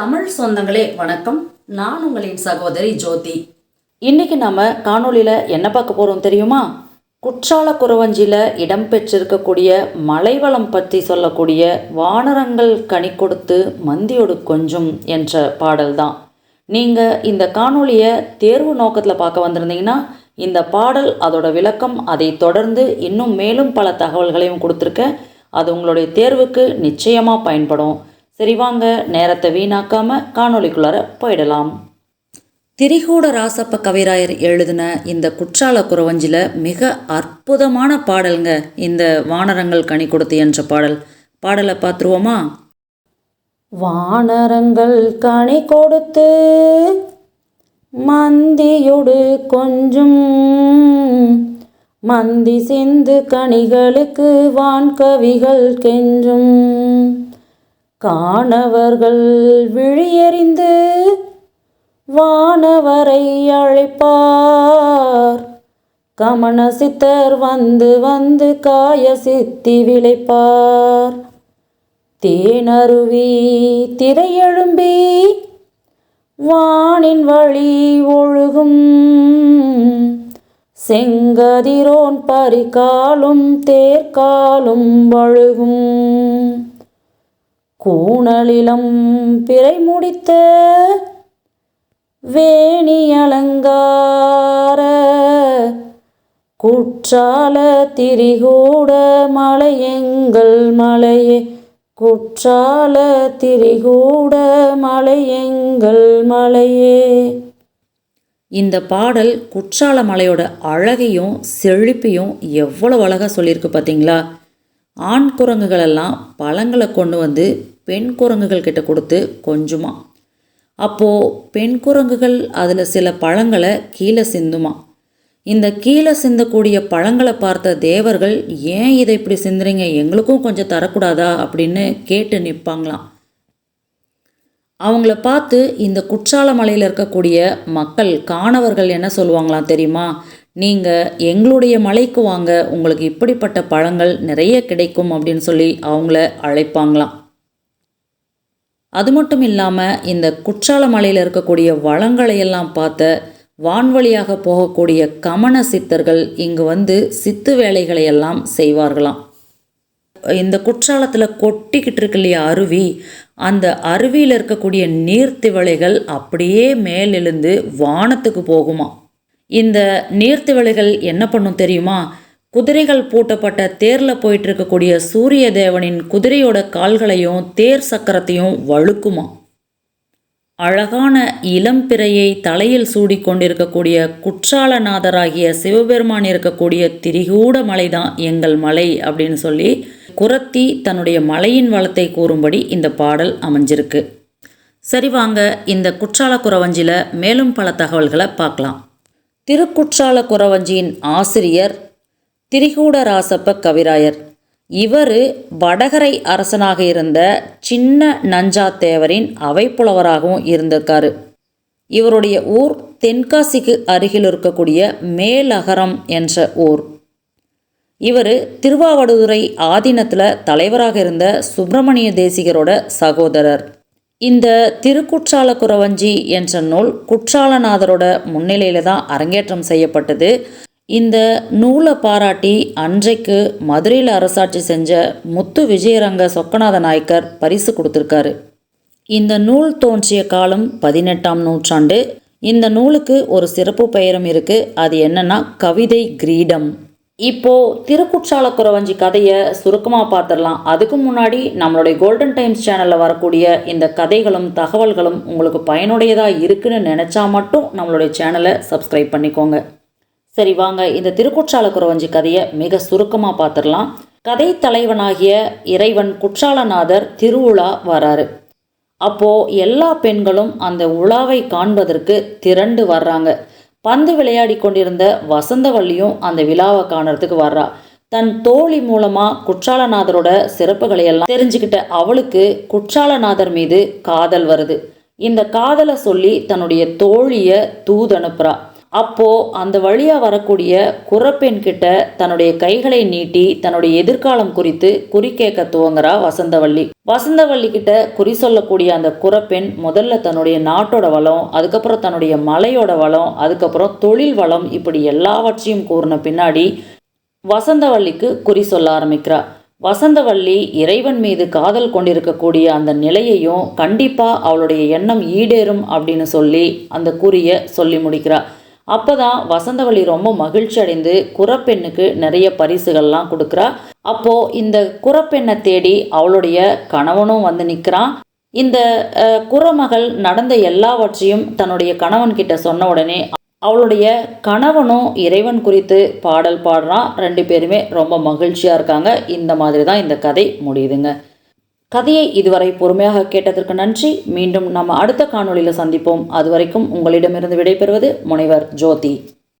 தமிழ் சொந்தங்களே வணக்கம். நான் உங்களின் சகோதரி ஜோதி. இன்னைக்கு நம்ம காணொளியில் என்ன பார்க்க போகிறோம் தெரியுமா? குற்றால குறவஞ்சியில் இடம்பெற்றிருக்கக்கூடிய மலைவளம் பற்றி சொல்லக்கூடிய வானரங்கள் கனி கொடுத்து மந்தியோடு கொஞ்சம் என்ற பாடல் தான். நீங்கள் இந்த காணொலியை தேர்வு நோக்கத்தில் பார்க்க வந்திருந்தீங்கன்னா இந்த பாடல் அதோட விளக்கம் அதை தொடர்ந்து இன்னும் மேலும் பல தகவல்களையும் கொடுத்துருக்க அது உங்களுடைய தேர்வுக்கு நிச்சயமாக பயன்படும். சரி வாங்க. நேரத்தை வீணாக்காம காணொளிக்குள்ளார போயிடலாம். திரிகூட ராசப்ப கவிராயர் எழுதின இந்த குற்றால குறவஞ்சில மிக அற்புதமான பாடல்ங்க இந்த வானரங்கள் கனி கொடுத்து என்ற பாடல். பாடலை பார்த்துருவோமா? வானரங்கள் கனி கொடுத்து மந்தியொடு கொஞ்சம் மந்தி சிந்து கனிகளுக்கு வான்கவிகள் கெஞ்சும். காணவர்கள் விழியறிந்து வானவரை அழைப்பார். கமண சித்தர் வந்து வந்து காய சித்தி விளைப்பார். தேனருவி திரையெழும்பி வானின் வழி ஒழுகும். செங்கதிரோன் பரிகாலும் தேர்காலும் வழுகும். கூணலிலம் பிறை முடித்த வேணி அலங்கார குற்றால திரிகூட மலையெங்கள் மலையே. குற்றால திரிகூட மலையெங்கள் மலையே. இந்த பாடல் குற்றால மலையோட அழகையும் செழிப்பையும் எவ்வளவு அழகாக சொல்லியிருக்கு பார்த்தீங்களா ஆண் குரங்குகளெல்லாம் பழங்களை கொண்டு வந்து பெண் குரங்குகள் கிட்ட கொடுத்து கொஞ்சுமா. அப்போது பெண் குரங்குகள் அதில் சில பழங்களை கீழே சிந்துமா. இந்த கீழே சிந்தக்கூடிய பழங்களை பார்த்த தேவர்கள் ஏன் இதை இப்படி சிந்துறீங்க? எங்களுக்கும் கொஞ்சம் தரக்கூடாதா? அப்படின்னு கேட்டு நிற்பாங்களாம் அவங்கள பார்த்து இந்த குற்றால மலையில் இருக்கக்கூடிய மக்கள் காணவர்கள் என்ன சொல்லுவாங்களாம் தெரியுமா? நீங்கள் எங்களுடைய மலைக்கு வாங்க உங்களுக்கு இப்படிப்பட்ட பழங்கள் நிறைய கிடைக்கும் அப்படின்னு சொல்லி அவங்கள அழைப்பாங்களாம். அது மட்டும் இல்லாமல் இந்த குற்றால மலையில் இருக்கக்கூடிய வளங்களை எல்லாம் பார்த்த வான்வழியாக போகக்கூடிய கமன சித்தர்கள் இங்கு வந்து சித்து வேலைகளை எல்லாம் செய்வார்களாம். இந்த குற்றாலத்தில் கொட்டிக்கிட்டு இருக்கு இல்லையா அருவி? அந்த அருவியில் இருக்கக்கூடிய நீர்த்திவளைகள் அப்படியே மேலெழுந்து வானத்துக்கு போகுமா இந்த நீர்த்திவளைகள் என்ன பண்ணும் தெரியுமா? குதிரைகள் பூட்டப்பட்ட தேரில் போயிட்டு இருக்கக்கூடிய சூரிய தேவனின் குதிரையோட கால்களையும் தேர் சக்கரத்தையும் வழுக்குமா? அழகான இளம்பிறையை தலையில் சூடி கொண்டிருக்கக்கூடிய குற்றாலநாதராகிய சிவபெருமான் இருக்கக்கூடிய திரிகூட மலை தான் எங்கள் மலை அப்படின்னு சொல்லி குரத்தி தன்னுடைய மலையின் வளத்தை கூறும்படி இந்த பாடல் அமைஞ்சிருக்கு. சரி வாங்க இந்த குற்றால குறவஞ்சியில் மேலும் பல தகவல்களை பார்க்கலாம். திருக்குற்றால குறவஞ்சியின் ஆசிரியர் திரிகூடராசப்ப கவிராயர். இவர் வடகரை அரசனாக இருந்த சின்ன நஞ்சாத்தேவரின் அவைப்புலவராகவும் இருந்திருக்காரு. இவருடைய ஊர் தென்காசிக்கு அருகில் இருக்கக்கூடிய மேலகரம் என்ற ஊர். இவர் திருவாவடுதுறை ஆதீனத்தில் தலைவராக இருந்த சுப்பிரமணிய தேசிகரோட சகோதரர். இந்த திருக்குற்றால குறவஞ்சி என்ற நூல் குற்றாலநாதரோட முன்னிலையில் தான் அரங்கேற்றம் செய்யப்பட்டது. இந்த நூலை பாராட்டி அன்றைக்கு மதுரையில் அரசாட்சி செஞ்ச முத்து விஜயரங்க சொக்கநாத நாயக்கர் பரிசு கொடுத்துருக்காரு. இந்த நூல் தோன்றிய காலம் பதினெட்டாம் நூற்றாண்டு. இந்த நூலுக்கு ஒரு சிறப்பு பெயரும் இருக்குது அது என்னன்னா கவிதை கிரீடம். இப்போ திருக்குற்றால குறவஞ்சி கதையை சுருக்கமாக பார்த்துடலாம். அதுக்கு முன்னாடி நம்மளுடைய கோல்டன் டைம்ஸ் சேனலில் வரக்கூடிய இந்த கதைகளும் தகவல்களும் உங்களுக்கு பயனுடையதாக இருக்குன்னு நினச்சா மட்டும் நம்மளுடைய சேனலை சப்ஸ்கிரைப் பண்ணிக்கோங்க. சரி வாங்க இந்த திருக்குற்றால குறவஞ்சி கதையை மிக சுருக்கமாக பார்த்துடலாம் கதை தலைவனாகிய இறைவன் குற்றாலநாதர் திருவுலா வராரு. அப்போ எல்லா பெண்களும் அந்த உலாவை காண்பதற்கு திரண்டு வர்றாங்க. பந்து விளையாடி கொண்டிருந்த வசந்தவல்லியும் அந்த விழாவை காணறதுக்கு வர்றா. தன் தோழி மூலமாக குற்றாலநாதரோட சிறப்புகளை எல்லாம் தெரிஞ்சுக்கிட்ட அவளுக்கு குற்றாலநாதர் மீது காதல் வருது. இந்த காதலை சொல்லி தன்னுடைய தோழியை தூதனுப்புறா அப்போ அந்த வழியாக வரக்கூடிய குறப்பெண் கிட்ட தன்னுடைய கைகளை நீட்டி தன்னுடைய எதிர்காலம் குறித்து குறி கேட்க துவங்குறா வசந்தவள்ளி. வசந்தவள்ளி கிட்ட குறி சொல்லக்கூடிய அந்த குறப்பெண் முதல்ல தன்னுடைய நாட்டோட வளம் அதுக்கப்புறம் தன்னுடைய மலையோட வளம் அதுக்கப்புறம் தொழில் வளம் இப்படி எல்லாவற்றையும் கூறின பின்னாடி வசந்தவள்ளிக்கு குறி சொல்ல ஆரம்பிக்கிறா. வசந்தவள்ளி இறைவன் மீது காதல் கொண்டிருக்கக்கூடிய அந்த நிலையையும் கண்டிப்பாக அவளுடைய எண்ணம் ஈடேறும் அப்படின்னு சொல்லி அந்த குறியை சொல்லி முடிக்கிறாள் அப்போ தான் வசந்தவள்ளி ரொம்ப மகிழ்ச்சி அடைந்து குறப்பெண்ணுக்கு நிறைய பரிசுகள்லாம் கொடுக்குறா. அப்போது இந்த குரப்பெண்ணை தேடி அவளுடைய கணவனும் வந்து நிற்கிறான் இந்த குறமகள் நடந்த எல்லாவற்றையும் தன்னுடைய கணவன் கிட்ட சொன்ன உடனே அவளுடைய கணவனும் இறைவன் குறித்து பாடல் பாடுறான். ரெண்டு பேருமே ரொம்ப மகிழ்ச்சியாக இருக்காங்க. இந்த மாதிரி தான் இந்த கதை முடியுதுங்க. கதையை இதுவரை பொறுமையாக கேட்டதற்கு நன்றி. மீண்டும் நம்ம அடுத்த காணொளியில் சந்திப்போம். அதுவரைக்கும் உங்களிடமிருந்து விடைபெறுவது முனைவர் ஜோதி.